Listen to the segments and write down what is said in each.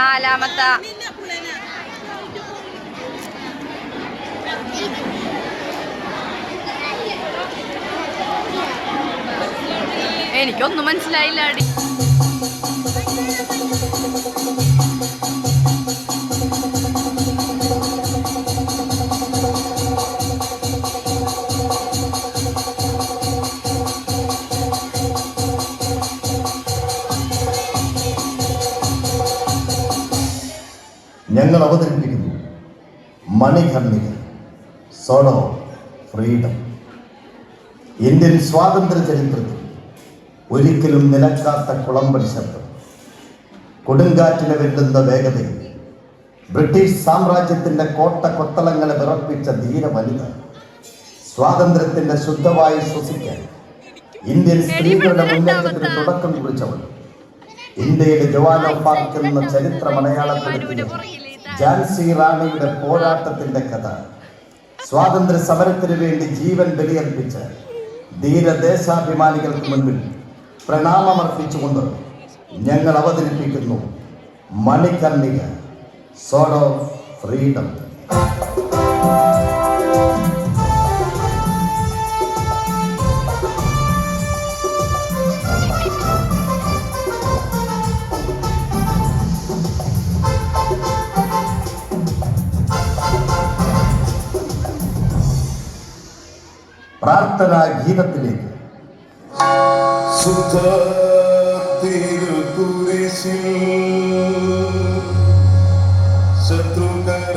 നാലാമത്തെ. എനിക്കൊന്നും മനസ്സിലായില്ല അടി ഞങ്ങൾ അവതരിപ്പിക്കുന്നു. മണികർണിക സോളോ ഫ്രീഡം ഇന്ത്യൻ സ്വാതന്ത്ര്യ ചരിത്രത്തിൽ ഒരിക്കലും നിലക്കാത്ത കുളമ്പടി ശബ്ദം. കൊടുങ്കാറ്റിനെ വെല്ലുന്ന വേഗതയിൽ ബ്രിട്ടീഷ് സാമ്രാജ്യത്തിന്റെ കോട്ട കൊത്തളങ്ങളെ വിറപ്പിച്ച ധീര വനിത സ്വാതന്ത്ര്യത്തിന്റെ ശുദ്ധവായു ശ്വസിക്കാൻ ഇന്ത്യൻ സ്ത്രീകളുടെ മുന്നേറ്റത്തിന് തുടക്കം കുറിച്ചവൾ. ഇന്ത്യയുടെ ജവാനോ പാർക്ക് എന്ന ചരിത്ര മലയാളത്തിലെത്തിയ ഝാൻസി റാണിയുടെ പോരാട്ടത്തിന്റെ കഥ. സ്വാതന്ത്ര്യ സമരത്തിന് വേണ്ടി ജീവൻ ബലിയർപ്പിച്ച ധീരദേശാഭിമാനികൾക്ക് മുൻപിൽ പ്രണാമമർപ്പിച്ചുകൊണ്ട് ഞങ്ങൾ അവതരിപ്പിക്കുന്നു മണിക്കണ്ണിക സോഡ് ഓഫ് ഫ്രീഡം പ്രാർത്ഥനാ ഗീതത്തിലേക്ക്. ശത്രുകര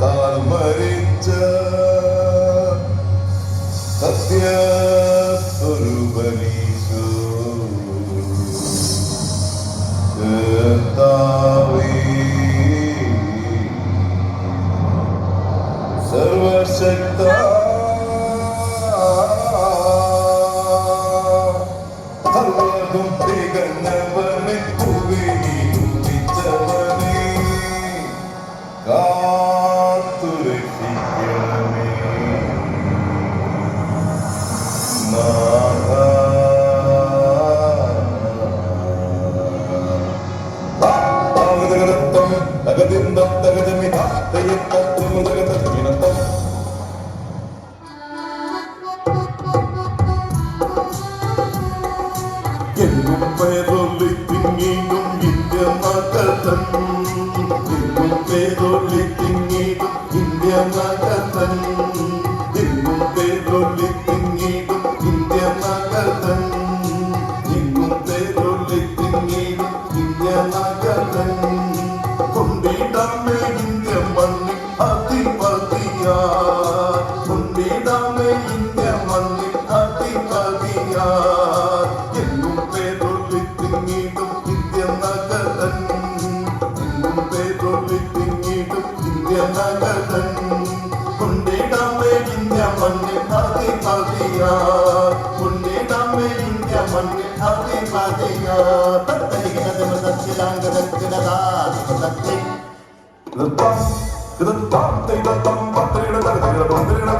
താൽ മരിച്ച സത്യ തകതിന്തം തകജമിത തയ്യത്തം തകതമിനത്തം എങ്ങും പേരൊല്ലി തിങ്ങിടും ഇന്ത്യ നഗതൻ ഇന്ത്യ നഗരൻ കൊണ്ടിടമേ ഇന്ത്യ മണ്ണി അധിപതിയാ കൊണ്ടിടമേ ഇന്ത്യ മണ്ണി അധിപതിയാ തത്തരികിടതമ സത്യലാംഗതത്തിനതാ സത്യം Gıdıktam, gıdıktam, teydattam, battırıyla dardırıyla dondırıyla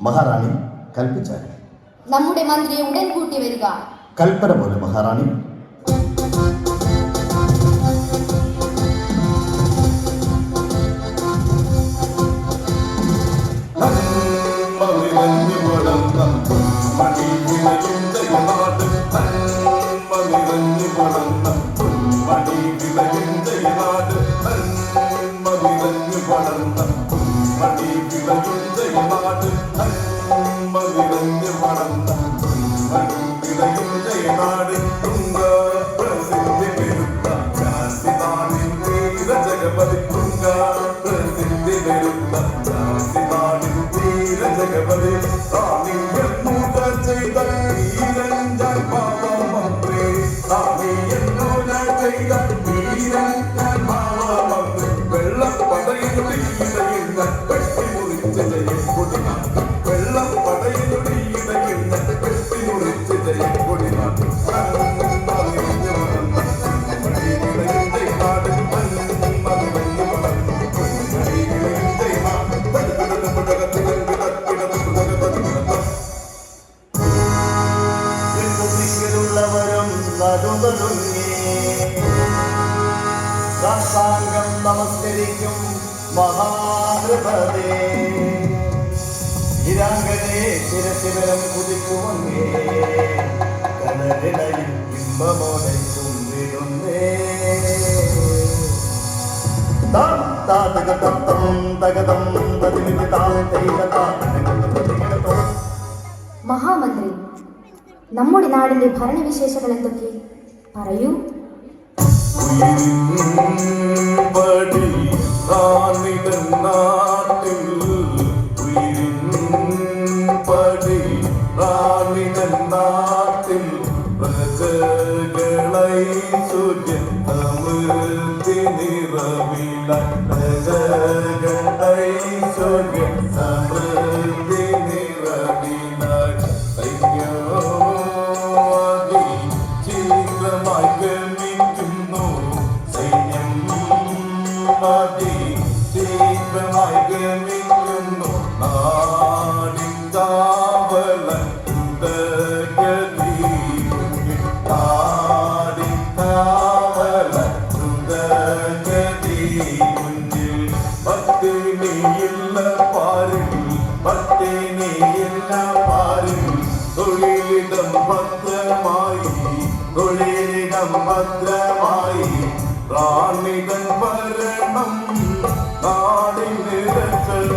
മഹാറാണി കൽപ്പിച്ചാൽ നമ്മുടെ മന്ത്രിയെ ഉടൻ കൂട്ടി വരിക കൽപ്പന പോലെ മഹാറാണി நாடு থেকে বলি ഇരാങ്കനെ തിരശിവരം കുതിക്കുവന്നേ കനലിടയിൽ ഇമ്പമോടെ ചുമ്പിടുന്നേ മഹാമന്ത്രി നമ്മുടെ നാടിന്റെ ഭരണവിശേഷങ്ങൾ എന്തൊക്കെ? പറയൂ. പടി വിള ജഗതൈശ്വര്യ സമൃദ്ധ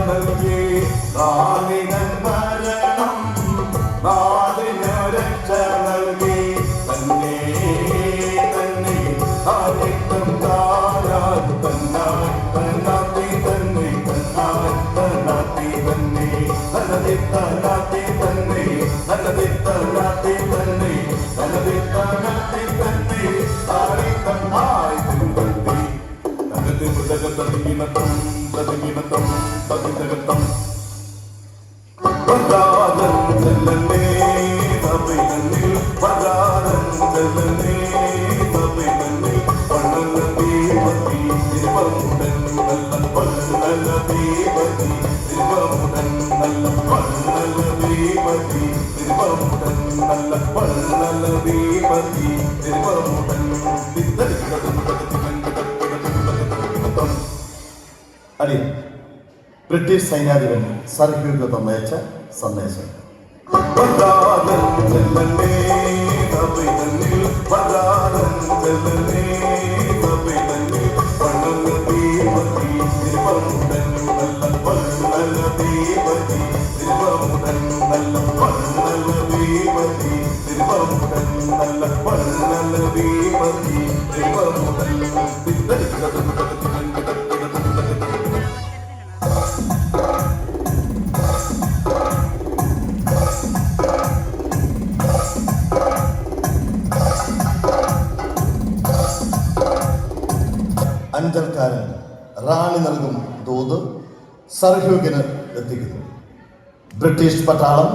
Namaki, Ali Namaki. നല്ല നല്ല ബ്രിട്ടീഷ് സൈന്യാധിപൻ സർഹ്യൂഗ് തന്നയച്ച സന്ദേശം. അഞ്ചൽക്കാരൻ റാണി നൽകും തോത് സർഹ്യൂഗിന് എത്തിക്കുന്നു. ബ്രിട്ടീഷ് പട്ടാളം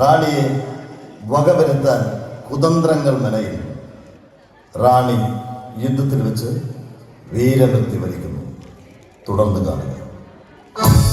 റാണിയെ വകവരുത്താൻ കുതന്ത്രങ്ങൾ മെനയുന്നു. റാണി യുദ്ധത്തിൽ വെച്ച് വീരമൃത്തി വരിക്കുന്നു. തുടർന്ന് കാണുക.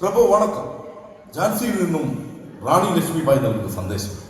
പ്രഭു വണക്കം. ഝാൻസിയിൽ നിന്നും റാണി ലക്ഷ്മിബായി നൽകുന്ന സന്ദേശം.